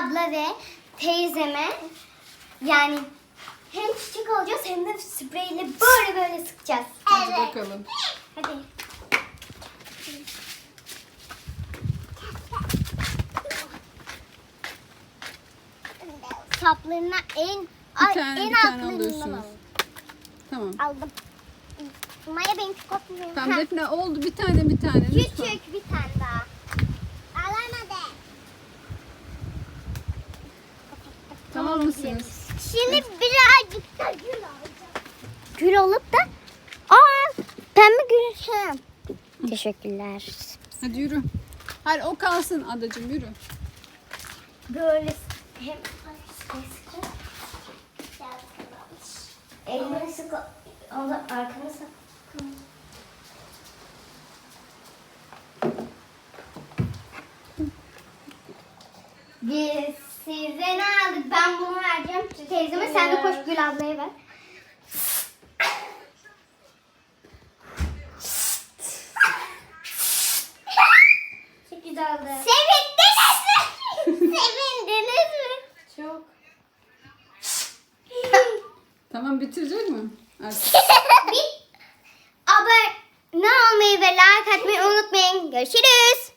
abla ve teyzeme yani hem çiçek alacağız hem de spreyle böyle böyle sıkacağız. Hadi bakalım. Hadi. Saplarına en Bir ay, tane, en bir tane alıyorsunuz. alalım. Tamam. Aldım. Maya benimki kopmuyor. Tamam Defne oldu bir tane bir tane lütfen. Küçük bir Tamam mısınız? Şimdi birazcık da gül alacağım. Gül alıp da aa pembe gül şey. Teşekkürler. Hadi yürü. Hayır o kalsın adacığım yürü. Böyle hem sıkı Elini sıkı onu arkana sık. Biz size ne aldık? Ben bunu vereceğim teyzeme. Sen de koş Gül ablaya ver. Çok güzel oldu. Sevindiniz mi? Sevindiniz mi? Çok. Tamam bitirecek mi? Artık. Bir abone olmayı ve like atmayı unutmayın. Görüşürüz. Görüşürüz.